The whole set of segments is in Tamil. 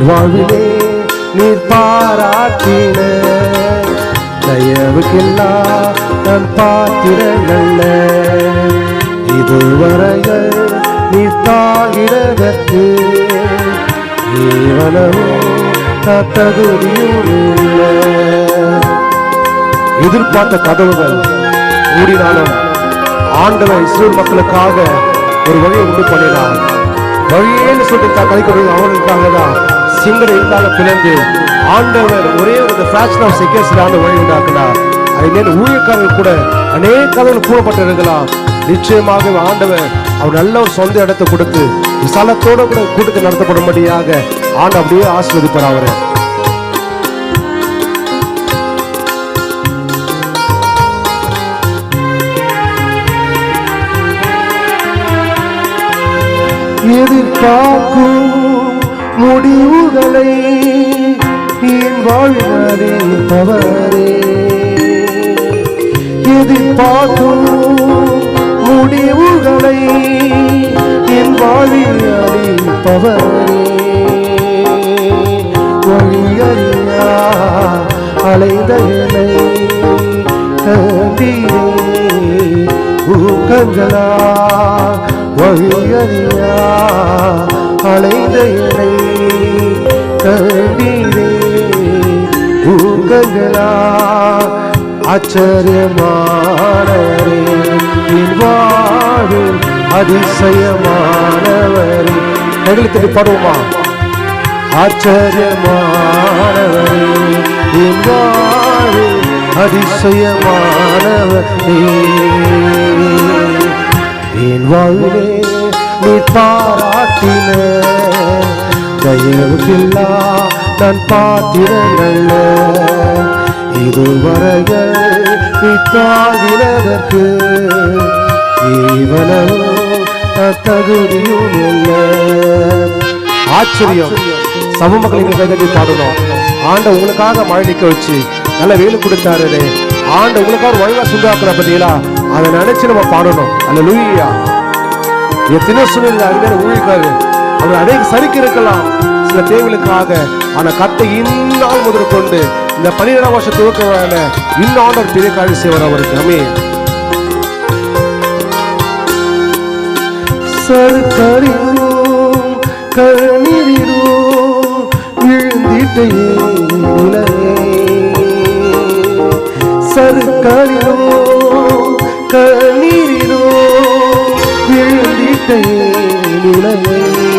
என் வாழ்விலே நீர் பாராட்டின. தயவுக்கெல்லாம் நான் பாத்திரங்கள்ல இதுவரைகள் நீ தாகிடதற்கு தகுதியும் எதிர்பார்த்த கதவுகள் மூடினாலும் ஆண்டவர் இஸ்ரேல் மக்களுக்காக ஒரு வழியை உண்டு பண்ணினார். வழியேன்னு சொல்லிட்டு கதை கொடுங்க அவர்களுக்காக தான் சிங்கர் இருந்தால பிளந்து ஆண்டவர் ஒரே ஒரு ஃபேஷன் ஆஃப் செகண்ட்ஸ்ல ஆண்டு வழி உண்டாக்குனார் அதுமாரி ஊழியக்காரர்கள் கூட அநேக கதவுகள் கூறப்பட்டிருக்கலாம். நிச்சயமாக ஆண்டவர் அவர் நல்ல ஒரு சொந்த இடத்தை கொடுத்து விசாலத்தோட கூட கூட்டத்தை நடத்தப்படும்படியாக ஆண்டு அப்படியே ஆசீர்வதிப்பார் அவரை. எதிர்பார்க்கும் முடிவுகளை என் வாழ்நாளே தவறே. எதிர்பார்க்கும் முடிவுகளை என் வாழ்நாளே தவறே. வழியறியா அலைதலை என்னை கண்டீரே ஊக்கங்களா வழியறியா? அலைந்த இணை கண்டீரே ஊக்கங்களா ஆச்சரியமானவரே. வாழும் அதிசயமானவரே. கைகளுக்கு பாடுவோமா? ஆச்சரியமானவரே. என் வாழு அதிசயமானவரே. என் வாழ்வே நீ பாராட்டின? தயவுக்கில்லா நான் பாத்திரங்கள இதுவரைகள் நீ தாகினதற்கு ஈவனோ தகுதியும் இல்லை. ஆச்சரியம். சம மக்கள் எங்க கைதட்டி பாடணும். ஆண்ட உங்களுக்காக மழை நிக்க வச்சு நல்ல வெயில் கொடுத்தாரு ஆண்ட உங்களுக்காக ஒழுங்கா சுண்டாக்குற பார்த்தீங்களா அதை நினைச்சு நம்ம பாடணும். அல்ல லூயா எத்தனை சூழ்நிலை அறிஞர் ஊழிக்காரு அவர் அநேக சரிக்கு இருக்கலாம் சில தேவைகளுக்காக ஆனா கத்தை இந்நாள் முதல் கொண்டு இந்த பன்னிரெண்டாம் வருஷம் துவக்க விழால இன்னும் பெரிய காரியம் செய்வார் அவருக்கு. அமே சருக்கறியும் கண்ணீரிடும் விழுந்திட்டையே நிலையே நிலையே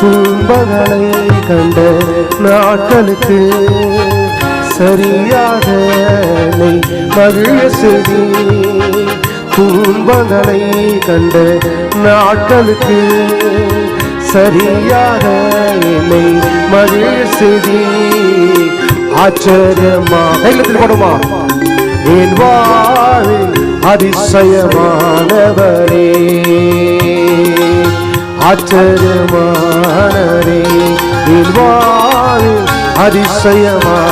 துன்பங்களை கண்ட நாட்களுக்கு சரியாக என்னை மகிழ செய்தி. துன்பங்களை கண்ட நாட்களுக்கு சரியாக என்னை மகிழ செய்தி. ஆச்சரியமா? கையில் போடுமா? என் வாழ் அதிசயமானவரே. ஆச்சரியமானவரே என் அதிசயமானவரே.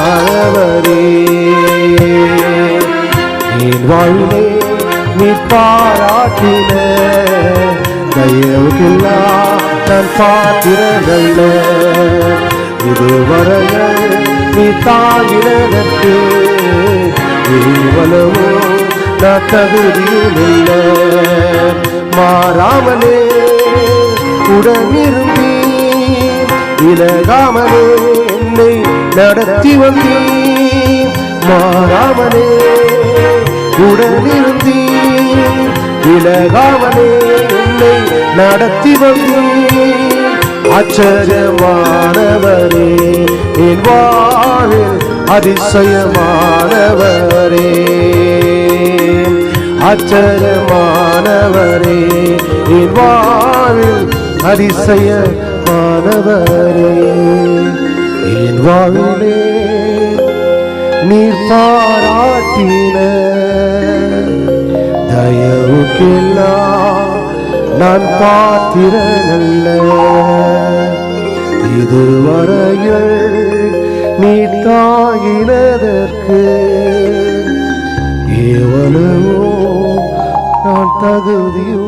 என் வாழ்விலே நீ பாராட்டின தயவுக்கெல்லாம் நான் பாத்திரங்கள இதுவரைகள் நீ தாங்கினதற்கு இவ்வளவோ நான் தகுதியில் மாறாமலே உடனிருந்தே இலகாமலே என்னை நடத்தி வந்தே மாறாமலே உடனிருந்தே இலகாமலே என்னை நடத்தி வந்தே ஆச்சரியமானவரே என் வாழில் அதிசயமானவரே. அச்சரமானவரே என் அதிசய மாணவரே என் வாழ்வே நீர் பாராட்டின. தயவுக்கெல்லாம் நான் பாத்திரல்ல இதுவரையில் நீ தாகினதற்கு எவ்வளவோ நான் தகுதியோ